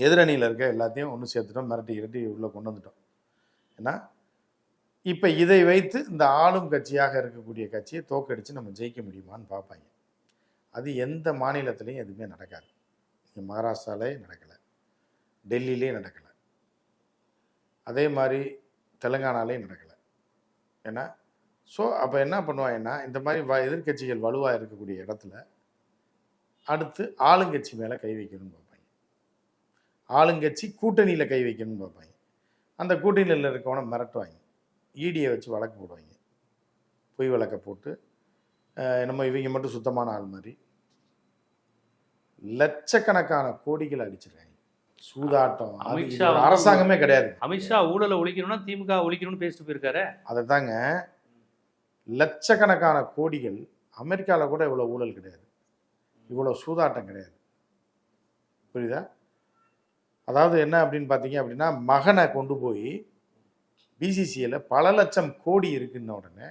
எதிரணியில் இருக்க எல்லாத்தையும் ஒன்று சேர்த்துட்டோம் மிரட்டி இரட்டி உள்ளே கொண்டு வந்துட்டோம். ஏன்னா இப்போ இதை வைத்து இந்த ஆளும் கட்சியாக இருக்கக்கூடிய கட்சியை தோக்கடித்து நம்ம ஜெயிக்க முடியுமான்னு பார்ப்பாங்க. அது எந்த மாநிலத்திலையும் எதுவுமே நடக்காது. இங்கே மகாராஷ்டிராலே நடக்கலை. டெல்லியிலே நடக்கலை. அதே மாதிரி தெலுங்கானாலே நடக்கலை. ஏன்னா ஸோ அப்போ என்ன பண்ணுவாங்கன்னா இந்த மாதிரி வ எதிர்க்கட்சிகள் வலுவாக இருக்கக்கூடிய இடத்துல அடுத்து ஆளுங்கட்சி மேலே கை வைக்கணும்னு ஆளுங்கட்சி கூட்டணியில் கை வைக்கணும்னு பார்ப்பாங்க. அந்த கூட்டணியில் இருக்கவனை மிரட்டுவாங்க. ஈடியை வச்சு வழக்கு போடுவாங்க. பொய் வழக்கை போட்டு நம்ம இவங்க மட்டும் சுத்தமான ஆள் மாதிரி. லட்சக்கணக்கான கோடிகள் அடிச்சிருக்காங்க. சூதாட்டம் அமித்ஷா அரசாங்கமே கிடையாது. அமித்ஷா ஊழலை ஒழிக்கணும்னா திமுக ஒழிக்கணும்னு பேசிட்டு போயிருக்காரு. அதை தாங்க லட்சக்கணக்கான கோடிகள் அமெரிக்காவில் கூட இவ்வளோ ஊழல் கிடையாது. இவ்வளோ சூதாட்டம் கிடையாது. புரியுதா? அதாவது என்ன அப்படின்னு பார்த்தீங்க அப்படின்னா மகனை கொண்டு போய் பிசிசியில் பல லட்சம் கோடி இருக்குன்ன உடனே